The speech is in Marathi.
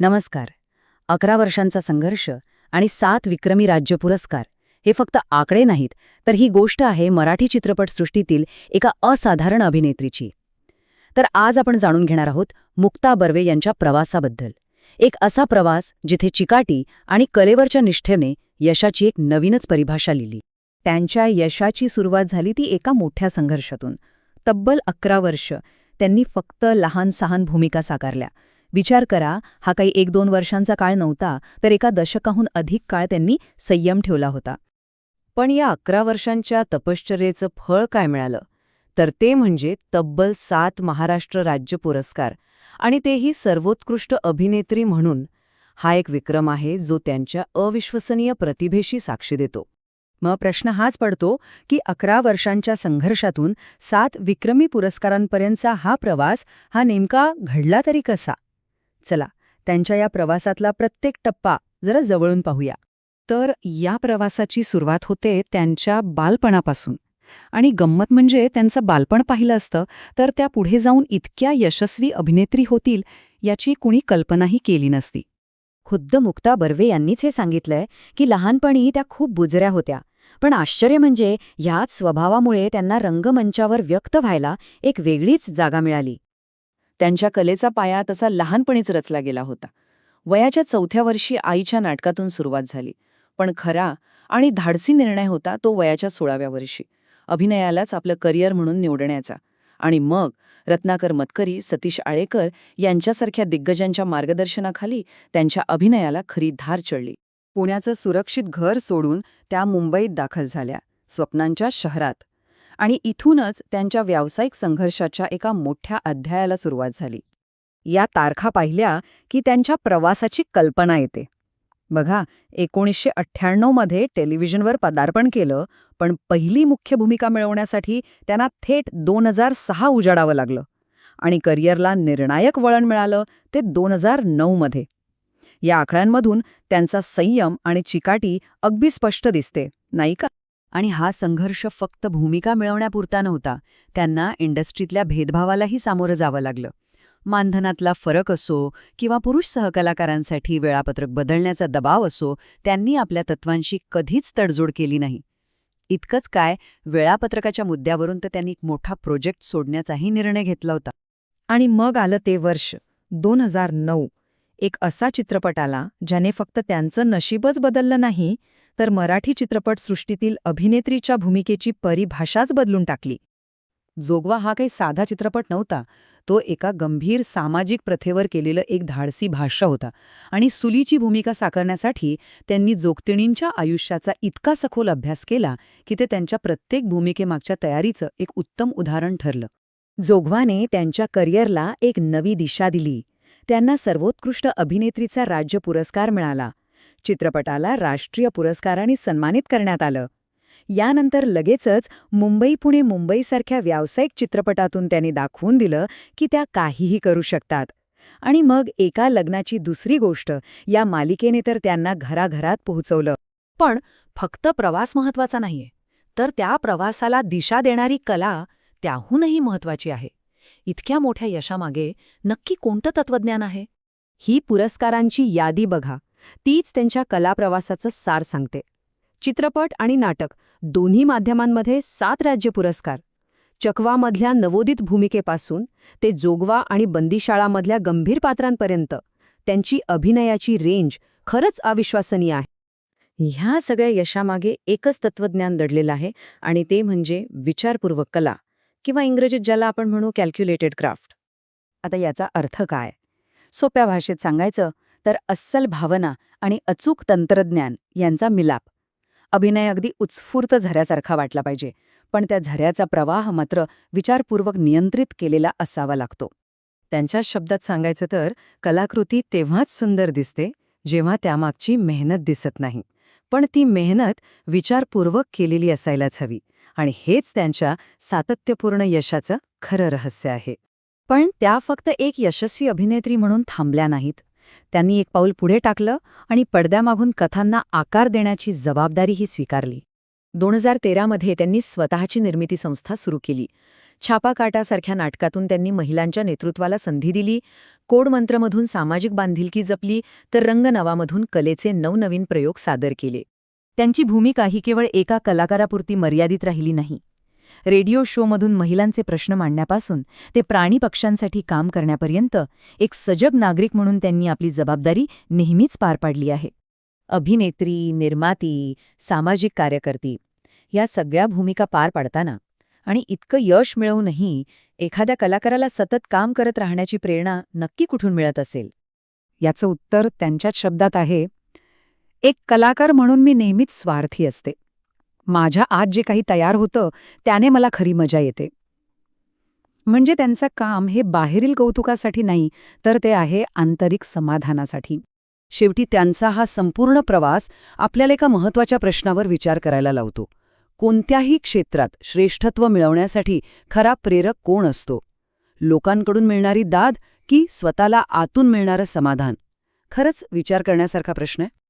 नमस्कार. अकरा वर्षांचा संघर्ष आणि सात विक्रमी राज्य पुरस्कार हे फक्त आकडे नाहीत तर ही गोष्ट आहे मराठी चित्रपटसृष्टीतील एका असाधारण अभिनेत्रीची. तर आज आपण जाणून घेणार आहोत मुक्ता बर्वे यांच्या प्रवासाबद्दल. एक असा प्रवास जिथे चिकाटी आणि कलेवरच्या निष्ठेने यशाची एक नवीनच परिभाषा लिहिली. त्यांच्या यशाची सुरुवात झाली ती एका मोठ्या संघर्षातून. तब्बल अकरा वर्ष त्यांनी फक्त लहान सहान भूमिका साकारल्या. विचार करा हा काही एक दोन वर्षांचा काळ नव्हता तर एका दशकाहून अधिक काळ त्यांनी संयम ठेवला होता. पण या अकरा वर्षांच्या तपश्चर्येचं फळ काय मिळालं? तर ते म्हणजे तब्बल सात महाराष्ट्र राज्य पुरस्कार आणि तेही सर्वोत्कृष्ट अभिनेत्री म्हणून. हा एक विक्रम आहे जो त्यांच्या अविश्वसनीय प्रतिभेशी साक्षी देतो. मग प्रश्न हाच पडतो की अकरा वर्षांच्या संघर्षातून सात विक्रमी पुरस्कारांपर्यंतचा हा प्रवास हा नेमका घडला तरी कसा? चला त्यांच्या या प्रवासातला प्रत्येक टप्पा जरा जवळून पाहूया. तर या प्रवासाची सुरुवात होते त्यांच्या बालपणापासून. आणि गंमत म्हणजे त्यांचं बालपण पाहिलं असतं तर त्या पुढे जाऊन इतक्या यशस्वी अभिनेत्री होतील याची कुणी कल्पनाही केली नसती. खुद्द मुक्ता बर्वे यांनीच हे सांगितलंय की लहानपणी त्या खूप बुजऱ्या होत्या. पण आश्चर्य म्हणजे ह्याच स्वभावामुळे त्यांना रंगमंचावर व्यक्त व्हायला एक वेगळीच जागा मिळाली. त्यांच्या कलेचा पाया तसा लहानपणीच रचला गेला होता. वयाच्या चौथ्या वर्षी आईच्या नाटकातून सुरुवात झाली. पण खरा आणि धाडसी निर्णय होता तो वयाच्या सोळाव्या वर्षी. अभिनयालाच आपलं करिअर म्हणून निवडण्याचा. आणि मग रत्नाकर मतकरी सतीश आळेकर यांच्यासारख्या दिग्गजांच्या मार्गदर्शनाखाली त्यांच्या अभिनयाला खरी धार चढली. पुण्याचं सुरक्षित घर सोडून त्या मुंबईत दाखल झाल्या. स्वप्नांच्या शहरात. आणि इथूनच त्यांच्या व्यावसायिक संघर्षाच्या एका मोठ्या अध्यायाला सुरुवात झाली. या तारखा पाहिल्या की त्यांच्या प्रवासाची कल्पना येते. बघा एकोणीसशे अठ्ठ्याण्णवमध्ये टेलिव्हिजनवर पदार्पण केलं पण पहिली मुख्य भूमिका मिळवण्यासाठी त्यांना थेट दोन हजार सहा उजाडावं लागलं. आणि करिअरला निर्णायक वळण मिळालं ते दोन हजार नऊमध्ये या आकड्यांमधून त्यांचा संयम आणि चिकाटी अगदी स्पष्ट दिसते नाही का? आणि हा संघर्ष फक्त भूमिका मिळवण्यापुरता नव्हता त्यांना इंडस्ट्रीतल्या भेदभावालाही सामोरं जावं लागलं. मानधनातला फरक असो किंवा पुरुष सहकलाकारांसाठी वेळापत्रक बदलण्याचा दबाव असो त्यांनी आपल्या तत्वांशी कधीच तडजोड केली नाही. इतकंच काय वेळापत्रकाच्या मुद्द्यावरून तर त्यांनी एक मोठा प्रोजेक्ट सोडण्याचाही निर्णय घेतला होता. आणि मग आलं ते वर्ष दोन हजार नऊ. एक असा चित्रपट आला ज्याने फक्त त्यांचं नशीबच बदललं नाही तर मराठी चित्रपटसृष्टीतील अभिनेत्रीच्या भूमिकेची परिभाषाच बदलून टाकली. जोगवा हा काही साधा चित्रपट नव्हता तो एका गंभीर सामाजिक प्रथेवर केलेलं एक धाडसी भाष्य होता आणि सुलीची भूमिका साकारण्यासाठी त्यांनी जोगतिणींच्या आयुष्याचा इतका सखोल अभ्यास केला की ते त्यांच्या प्रत्येक भूमिकेमागच्या तयारीचं एक उत्तम उदाहरण ठरलं. जोगवाने त्यांच्या करिअरला एक नवी दिशा दिली. त्यांना सर्वोत्कृष्ट अभिनेत्रीचा राज्य पुरस्कार मिळाला. चित्रपटाला राष्ट्रीय पुरस्काराने सन्मानित करण्यात आलं. यानंतर लगेचच मुंबई पुणे मुंबईसारख्या व्यावसायिक चित्रपटातून त्यांनी दाखवून दिलं की त्या काहीही करू शकतात. आणि मग एका लग्नाची दुसरी गोष्ट या मालिकेने तर त्यांना घराघरात पोहोचवलं. पण फक्त प्रवास महत्त्वाचा नाहीये. तर त्या प्रवासाला दिशा देणारी कला त्याहूनही महत्वाची आहे. इतक्या मोठ्या यशामागे नक्की कोणतं तत्वज्ञान आहे? ही पुरस्कारांची यादी बघा. तीच त्यांच्या कलाप्रवासाचं सार सांगते. चित्रपट आणि नाटक दोन्ही माध्यमांमध्ये सात राज्य पुरस्कार. चकवामधल्या नवोदित भूमिकेपासून ते जोगवा आणि बंदीशाळामधल्या गंभीर पात्रांपर्यंत त्यांची अभिनयाची रेंज खरंच अविश्वसनीय आहे. ह्या सगळ्या यशामागे एकच तत्वज्ञान दडलेलं आहे आणि ते म्हणजे विचारपूर्वक कला. किंवा इंग्रजीत ज्याला आपण म्हणू कॅल्क्युलेटेड क्राफ्ट आता याचा अर्थ काय? सोप्या भाषेत सांगायचं तर अस्सल भावना आणि अचूक तंत्रज्ञान यांचा मिलाप. अभिनय अगदी उत्स्फूर्त झऱ्यासारखा वाटला पाहिजे पण त्या झऱ्याचा प्रवाह मात्र विचारपूर्वक नियंत्रित केलेला असावा लागतो. त्यांच्या शब्दात सांगायचं तर कलाकृती तेव्हाच सुंदर दिसते जेव्हा त्यामागची मेहनत दिसत नाही पण ती मेहनत विचारपूर्वक केलेली असायलाच हवी. आणि हेच त्यांच्या सातत्यपूर्ण यशाचं खरं रहस्य आहे. पण त्या फक्त एक यशस्वी अभिनेत्री म्हणून थांबल्या नाहीत. त्यांनी एक पाऊल पुढे टाकलं आणि पडद्यामागून कथांना आकार देण्याची जबाबदारीही स्वीकारली. दोन हजार तेरामध्ये त्यांनी स्वतःची निर्मिती संस्था सुरू केली. छापाकाटासारख्या नाटकातून त्यांनी महिलांच्या नेतृत्वाला संधी दिली कोडमंत्रमधून सामाजिक बांधिलकी जपली तर रंगनवामधून कलेचे नवनवीन प्रयोग सादर केले. त्यांची भूमिका ही केवळ एका कलाकारापुरती मर्यादित राहिली नाही. रेडिओ शोमधून महिलांचे प्रश्न मांडण्यापासून ते प्राणी पक्ष्यांसाठी काम करण्यापर्यंत एक सजग नागरिक म्हणून त्यांनी आपली जबाबदारी नेहमीच पार पाडली आहे. अभिनेत्री निर्माती सामाजिक कार्यकर्ती या सगळ्या भूमिका पार पाडताना आणि इतकं यश मिळवूनही एखाद्या कलाकाराला सतत काम करत राहण्याची प्रेरणा नक्की कुठून मिळत असेल? याचं उत्तर त्यांच्याच शब्दात आहे एक कलाकार म्हणून मी नेहमीच स्वार्थी असते. माझ्या आत जे काही तयार होतं त्याने मला खरी मजा येते. म्हणजे त्यांचं काम हे बाहेरील कौतुकासाठी नाही तर ते आहे आंतरिक समाधानासाठी. शेवटी त्यांचा हा संपूर्ण प्रवास आपल्याला एका महत्त्वाच्या प्रश्नावर विचार करायला लावतो. कोणत्याही क्षेत्रात श्रेष्ठत्व मिळवण्यासाठी खरा प्रेरक कोण असतो? लोकांकडून मिळणारी दाद की स्वतःला आतून मिळणारं समाधान? खरंच विचार करण्यासारखा प्रश्न आहे.